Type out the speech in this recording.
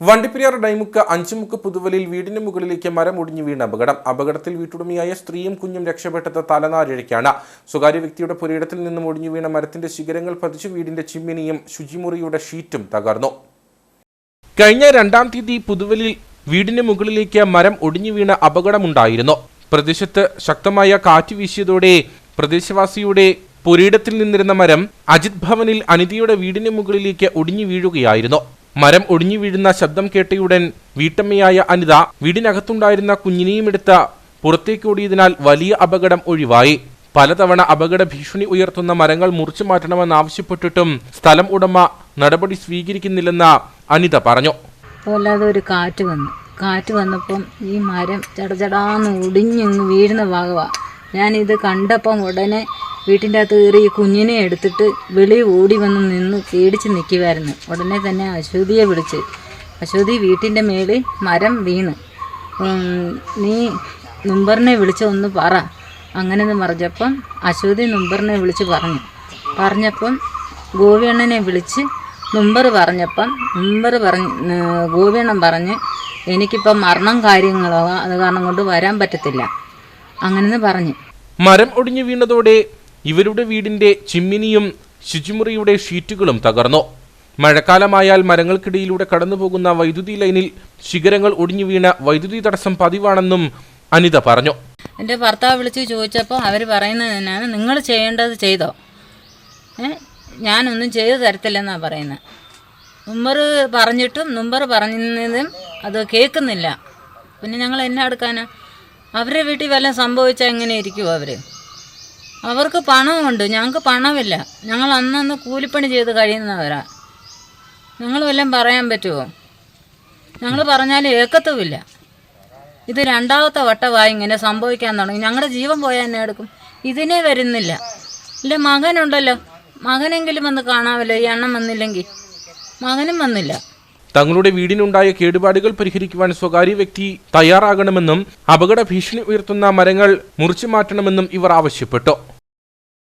വണ്ടിപ്പെരിയാർ ഡൈമുക്ക് അഞ്ചുമുക്ക് പുതുവലിൽ വീടിന് മുകളിലേക്ക് മരം ഒടിഞ്ഞു വീണ അപകടം. അപകടത്തിൽ വീട്ടുടമയായ സ്ത്രീയും കുഞ്ഞും രക്ഷപ്പെട്ടത് തലനാരിഴയ്ക്കാണ്. സ്വകാര്യ വ്യക്തിയുടെ പുരയിടത്തിൽ നിന്നും ഒടിഞ്ഞു വീണ മരത്തിന്റെ ശിഖരങ്ങൾ പതിച്ച് വീടിന്റെ ചിമ്മിനിയും ശുചിമുറിയുടെ ഷീറ്റും തകർന്നു. കഴിഞ്ഞ രണ്ടാം തീയതി പുതുവലിൽ വീടിന് മുകളിലേക്ക് മരം ഒടിഞ്ഞു വീണ അപകടമുണ്ടായിരുന്നു. പ്രദേശത്ത് ശക്തമായ കാറ്റ് വീശിയതോടെ പ്രദേശവാസിയുടെ പുരയിടത്തിൽ നിന്നിരുന്ന മരം അജിത് ഭവനിൽ അനിതയുടെ വീടിന് മുകളിലേക്ക് ഒടിഞ്ഞു വീഴുകയായിരുന്നു. മരം ഒടിഞ്ഞു വീഴുന്ന ശബ്ദം കേട്ടയുടൻ വീട്ടമ്മയായ അനിത വീടിനകത്തുണ്ടായിരുന്ന കുഞ്ഞിനെയും എടുത്ത് പുറത്തേക്ക് ഓടിയതിനാൽ വലിയ അപകടം ഒഴിവായി. പലതവണ അപകട ഭീഷണി ഉയർത്തുന്ന മരങ്ങൾ മുറിച്ചു മാറ്റണമെന്നാവശ്യപ്പെട്ടിട്ടും സ്ഥലം ഉടമ നടപടി സ്വീകരിക്കുന്നില്ലെന്ന് അനിത പറഞ്ഞു. അല്ലാതെ ഒരു കാറ്റ് വന്നു. കാറ്റ് വന്നപ്പം ഈ മരം ചടചടാന്ന് ഒടിഞ്ഞു വീഴുന്ന ഭാഗമാണ് ഞാനിത് കണ്ടപ്പം ഉടനെ വീട്ടിന്റെ അകത്ത് കയറി കുഞ്ഞിനെ എടുത്തിട്ട് വെളി ഓടി വന്ന് നിന്ന് പേടിച്ച് നിൽക്കുമായിരുന്നു ഉടനെ തന്നെ അശ്വതിയെ വിളിച്ച് അശ്വതി വീട്ടിന്റെ മേളിൽ മരം വീണ്. നീ നുംബറിനെ വിളിച്ച് ഒന്ന് പറ. അങ്ങനെ ഒന്ന് പറഞ്ഞപ്പം അശ്വതി നുംബറിനെ വിളിച്ച് പറഞ്ഞു. പറഞ്ഞപ്പം ഗോവിയണ്ണനെ വിളിച്ച് നുംബർ പറഞ്ഞപ്പം നുംബർ പറഞ്ഞ് ഗോവിയണ്ണൻ പറഞ്ഞ് എനിക്കിപ്പം മരണം കാര്യങ്ങളോ അത് കാരണം കൊണ്ട് വരാൻ പറ്റത്തില്ല. അങ്ങനെന്ന് പറഞ്ഞു. മരം ഒടിഞ്ഞു വീണതോടെ ഇവരുടെ വീടിന്റെ ചിമ്മിനിയും ശുചിമുറിയുടെ ഷീറ്റുകളും തകർന്നു. മഴക്കാലമായാൽ മരങ്ങൾക്കിടയിലൂടെ കടന്നുപോകുന്ന വൈദ്യുതി ലൈനിൽ ശിഖരങ്ങൾ ഒടിഞ്ഞു വീണ വൈദ്യുതി തടസ്സം പതിവാണെന്നും അനിത പറഞ്ഞു. എന്റെ ഭർത്താവ് വിളിച്ച് ചോദിച്ചപ്പോൾ അവർ പറയുന്നത് തന്നെയാണ് നിങ്ങൾ ചെയ്യേണ്ടത് ചെയ്തോ? ഞാനൊന്നും ചെയ്തു തരത്തില്ലെന്നാണ് പറയുന്നത്. മുമ്പർ പറഞ്ഞിട്ടും മുമ്പർ പറഞ്ഞതും അത് കേൾക്കുന്നില്ല. പിന്നെ ഞങ്ങൾ എന്നാ എടുക്കാനാ? അവരുടെ വീട്ടിൽ വല്ലതും സംഭവിച്ചാൽ എങ്ങനെ അവർ അവർക്ക് പണമുണ്ട് ഞങ്ങൾക്ക് പണമില്ല. ഞങ്ങൾ അന്നന്ന് കൂലിപ്പണി ചെയ്ത് കഴിയുന്നവരാ. ഞങ്ങൾ വല്ലതും പറയാൻ പറ്റുമോ ഞങ്ങൾ പറഞ്ഞാൽ ഏക്കത്തുമില്ല. ഇത് രണ്ടാമത്തെ വട്ടമായി ഇങ്ങനെ സംഭവിക്കാൻ തുടങ്ങി. ഞങ്ങളുടെ ജീവൻ പോയാൽ എന്നെ എടുക്കും? ഇതിനെ വരുന്നില്ല. ഇല്ല മകനുണ്ടല്ലോ. മകനെങ്കിലും വന്ന് കാണാമല്ലോ. ഈ എണ്ണം വന്നില്ലെങ്കിൽ. മകനും വന്നില്ല. തങ്ങളുടെ വീടിനുണ്ടായ കേടുപാടുകൾ പരിഹരിക്കുവാൻ സ്വകാര്യ വ്യക്തി തയ്യാറാകണമെന്നും അപകട ഭീഷണി ഉയർത്തുന്ന മരങ്ങൾ മുറിച്ചു മാറ്റണമെന്നും ഇവർ ആവശ്യപ്പെട്ടു.